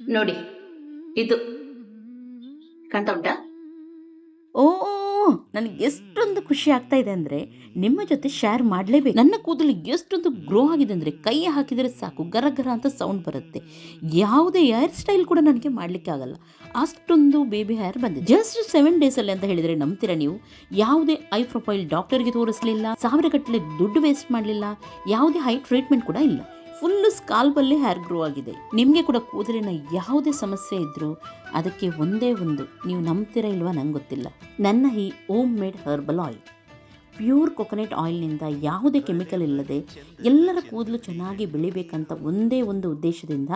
ನೋಡಿ, ಇದು ಕಾಣ್ತಾ ಉಂಟಾ? ಓ, ನನಗೆ ಎಷ್ಟೊಂದು ಖುಷಿ ಆಗ್ತಾ ಇದೆ ಅಂದರೆ ನಿಮ್ಮ ಜೊತೆ ಶೇರ್ ಮಾಡಲೇಬೇಕು. ನನ್ನ ಕೂದಲು ಎಷ್ಟೊಂದು ಗ್ರೋ ಆಗಿದೆ ಅಂದರೆ ಕೈ ಹಾಕಿದರೆ ಸಾಕು, ಗರ ಗರ ಅಂತ ಸೌಂಡ್ ಬರುತ್ತೆ. ಯಾವುದೇ ಹೇರ್ ಸ್ಟೈಲ್ ಕೂಡ ನನಗೆ ಮಾಡಲಿಕ್ಕೆ ಆಗಲ್ಲ. ಅಷ್ಟೊಂದು ಬೇಬಿ ಹೇರ್ ಬಂದಿದೆ. ಜಸ್ಟ್ ಸೆವೆನ್ ಡೇಸಲ್ಲಿ ಅಂತ ಹೇಳಿದರೆ ನಂಬ್ತೀರಾ ನೀವು? ಯಾವುದೇ ಐ ಪ್ರೊಫೈಲ್ ಡಾಕ್ಟರ್ಗೆ ತೋರಿಸಲಿಲ್ಲ, ಸಾವಿರ ಗಟ್ಟಲೆ ದುಡ್ಡು ವೇಸ್ಟ್ ಮಾಡಲಿಲ್ಲ, ಯಾವುದೇ ಹೈ ಟ್ರೀಟ್ಮೆಂಟ್ ಕೂಡ ಇಲ್ಲ. ಫುಲ್ ಸ್ಕಾಲ್ಬಲ್ಲೇ ಹೇರ್ ಗ್ರೋ ಆಗಿದೆ. ನಿಮಗೆ ಕೂಡ ಕೂದಲಿನ ಯಾವುದೇ ಸಮಸ್ಯೆ ಇದ್ದರೂ ಅದಕ್ಕೆ ಒಂದೇ ಒಂದು, ನೀವು ನಂಬ್ತೀರಾ ಇಲ್ವಾ ನಂಗೆ ಗೊತ್ತಿಲ್ಲ. ನನ್ನ ಈ home made herbal oil. Pure coconut ಆಯಿಲ್ನಿಂದ ಯಾವುದೇ ಕೆಮಿಕಲ್ ಇಲ್ಲದೆ ಎಲ್ಲರ ಕೂದಲು ಚೆನ್ನಾಗಿ ಬೆಳಿಬೇಕಂತ ಒಂದೇ ಒಂದು ಉದ್ದೇಶದಿಂದ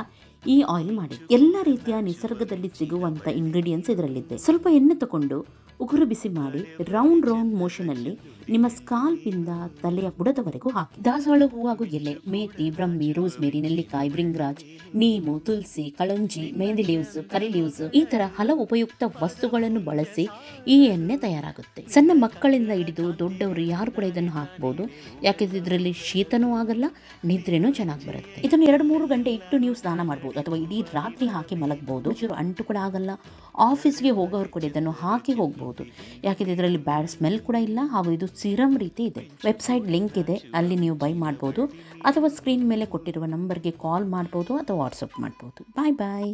ಈ ಆಯಿಲ್ ಮಾಡಿ ಎಲ್ಲ ರೀತಿಯ ನಿಸರ್ಗದಲ್ಲಿ ಸಿಗುವಂಥ ಇಂಗ್ರೀಡಿಯೆಂಟ್ಸ್ ಇದರಲ್ಲಿದೆ. ಸ್ವಲ್ಪ ಎಣ್ಣೆ ತಗೊಂಡು ಉಗುರು ಬಿಸಿ ಮಾಡಿ ರೌಂಡ್ ರೌಂಡ್ ಮೋಷನಲ್ಲಿ ನಿಮ್ಮ ಸ್ಕಾಲ್ಪಿಂದ ತಲೆಯ ಬುಡದವರೆಗೂ ಹಾಕಿ. ದಾಸವಾಳ ಹೂ ಹಾಗೂ ಎಲೆ, ಮೇತಿ, ಬ್ರಹ್ಮಿ ರೋಸ್ಮೇರಿ ನೆಲ್ಲಿಕಾಯಿ bhringraj neem tulsi kalonji mehndi leaves curry leaves ಈ ತರ ಹಲವು ಉಪಯುಕ್ತ ವಸ್ತುಗಳನ್ನು ಬಳಸಿ ಈ ಎಣ್ಣೆ ತಯಾರಾಗುತ್ತೆ. ಸಣ್ಣ ಮಕ್ಕಳಿಂದ ಹಿಡಿದು ದೊಡ್ಡವರು ಯಾರು ಕೂಡ ಇದನ್ನು ಹಾಕ್ಬೋದು. ಯಾಕೆಂದರೆ ಇದರಲ್ಲಿ ಶೀತನೂ ಆಗಲ್ಲ, ನಿದ್ರೆನೂ ಚೆನ್ನಾಗಿ ಬರುತ್ತೆ. ಇದನ್ನು ಎರಡು ಮೂರು ಗಂಟೆ ಇಟ್ಟು ನೀವು ಸ್ನಾನ ಮಾಡ್ಬೋದು. ಅಥವಾ ಇಡೀ ರಾತ್ರಿ ಹಾಕಿ ಮಲಗಬಹುದು ಚೂರು ಅಂಟು ಕೂಡ ಆಗಲ್ಲ, ಆಫೀಸ್ಗೆ ಹೋಗೋರು ಕೂಡ ಇದನ್ನು ಹಾಕಿ ಹೋಗ್ಬೋದು. ಯಾಕೆಂದರೆ ಇದರಲ್ಲಿ ಬ್ಯಾಡ್ ಸ್ಮೆಲ್ ಕೂಡ ಇಲ್ಲ, ಹಾಗೂ ಇದು ಸಿರಮ್ ರೀತಿ ಇದೆ. ವೆಬ್ಸೈಟ್ ಲಿಂಕ್ ಇದೆ, ಅಲ್ಲಿ ನೀವು ಬೈ ಮಾಡ್ಬೋದು. ಅಥವಾ ಸ್ಕ್ರೀನ್ ಮೇಲೆ ಕೊಟ್ಟಿರುವ ನಂಬರ್ಗೆ ಕಾಲ್ ಮಾಡ್ಬೋದು ಅಥವಾ ವಾಟ್ಸಪ್ ಮಾಡ್ಬೋದು. ಬಾಯ್ ಬಾಯ್.